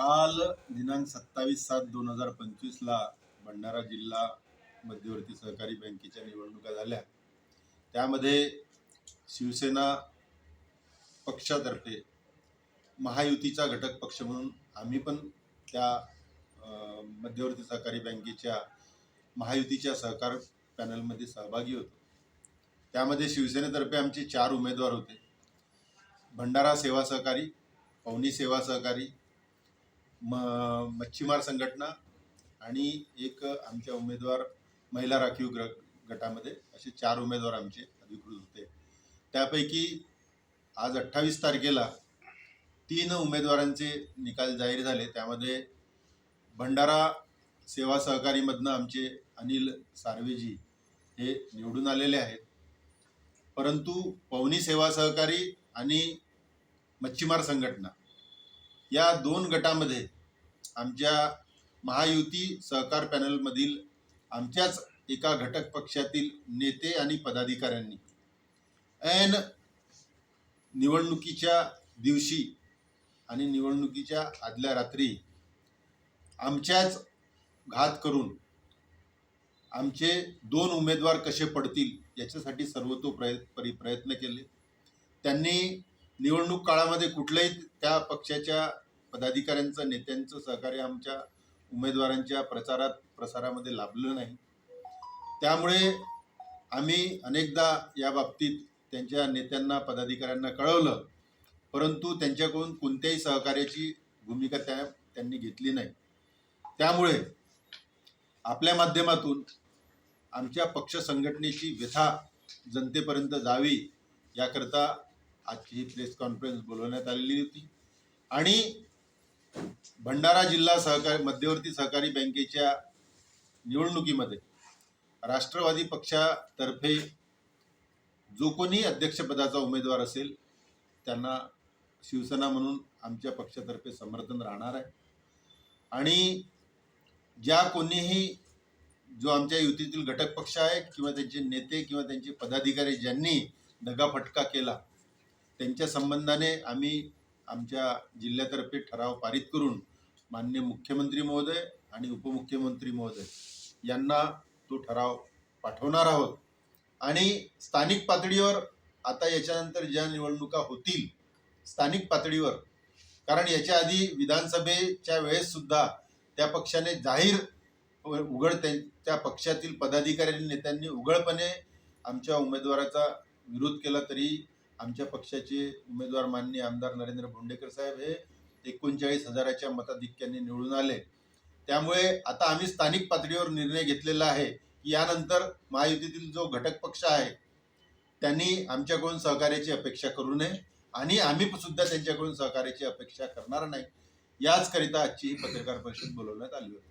काल दिनांक सत्तावीस सात दोन हजार पंचवीसला भंडारा जिल्हा मध्यवर्ती सहकारी बँकेच्या निवडणुका झाल्या. त्यामध्ये शिवसेना पक्षातर्फे महायुतीचा घटक पक्ष म्हणून आम्ही पण त्या मध्यवर्ती सहकारी बँकेच्या महायुतीच्या सहकार पॅनलमध्ये सहभागी होतो. त्यामध्ये शिवसेनेतर्फे आमचे चार उमेदवार होते. भंडारा सेवा सहकारी पवनी सेवा सहकारी म मच्छीमार संघटना आणि एक आमच्या उमेदवार महिला राखीव ग्र गटामध्ये असे चार उमेदवार आमचे अधिकृत होते. त्यापैकी आज अठ्ठावीस तारखेला तीन उमेदवारांचे निकाल जाहीर झाले. त्यामध्ये भंडारा सेवा सहकारीमधनं आमचे अनिल सार्वेजी हे निवडून आलेले आहेत. परंतु पवनी सेवा सहकारी आणि मच्छीमार संघटना या दोन गटामध्ये आमच्या महायुती सहकार पॅनलमधील आमच्याच एका घटक पक्षातील नेते आणि पदाधिकाऱ्यांनी ऐन निवडणुकीच्या दिवशी आणि निवडणुकीच्या आदल्या रात्री आमच्याच घात करून आमचे दोन उमेदवार कसे पडतील याच्यासाठी सर्वतोपरी प्रयत्न केले. त्यांनी निवडणूक काळामध्ये कुठल्याही त्या पक्षाच्या पदाधिकाऱ्यांचं नेत्यांचं सहकार्य आमच्या उमेदवारांच्या प्रचारात प्रसारामध्ये लाभलं नाही. त्यामुळे आम्ही अनेकदा या बाबतीत त्यांच्या नेत्यांना पदाधिकाऱ्यांना कळवलं परंतु त्यांच्याकडून कोणत्याही सहकार्याची भूमिका त्या त्यांनी घेतली नाही. त्यामुळे आपल्या माध्यमातून आमच्या पक्ष संघटनेची व्यथा जनतेपर्यंत जावी याकरता आजची ही प्रेस कॉन्फरन्स बोलवण्यात आलेली होती. आणि भंडारा जिल्हा सहकारी मध्यवर्ती सहकारी बँकेच्या निवडणुकीमध्ये राष्ट्रवादी पक्षातर्फे जो कोणी अध्यक्षपदाचा उमेदवार असेल त्यांना शिवसेना म्हणून आमच्या पक्षातर्फे समर्थन राहणार आहे. आणि ज्या कोणीही जो आमच्या युतीतील घटक पक्ष आहे किंवा त्यांचे नेते किंवा त्यांचे पदाधिकारी ज्यांनी दगाफटका केला त्यांच्या संबंधाने आम्ही आमच्या जिल्ह्यातर्फे ठराव पारित करून मान्य मुख्यमंत्री महोदय आणि उपमुख्यमंत्री महोदय यांना तो ठराव पाठवणार आहोत. आणि स्थानिक पातळीवर आता याच्यानंतर ज्या निवडणुका होतील स्थानिक पातळीवर कारण याच्या आधी विधानसभेच्या वेळेस सुद्धा त्या पक्षाने जाहीर उघड त्यांच्या पक्षातील पदाधिकारी नेत्यांनी उघडपणे आमच्या उमेदवाराचा विरोध केला तरी आमच्या पक्षाचे उमेदवार माननीय आमदार नरेंद्र भोंडेकर साहेब हे एकोणचाळीस हजाराच्या मताधिक्याने निवडून आले. त्यामुळे आता आम्ही स्थानिक पातळीवर निर्णय घेतलेला आहे की यानंतर महायुतीतील जो घटक पक्ष आहे त्यांनी आमच्याकडून सहकार्याची अपेक्षा करू नये आणि आम्ही सुद्धा त्यांच्याकडून सहकार्याची अपेक्षा करणार नाही. याचकरिता आजची ही पत्रकार परिषद बोलवण्यात आली होती.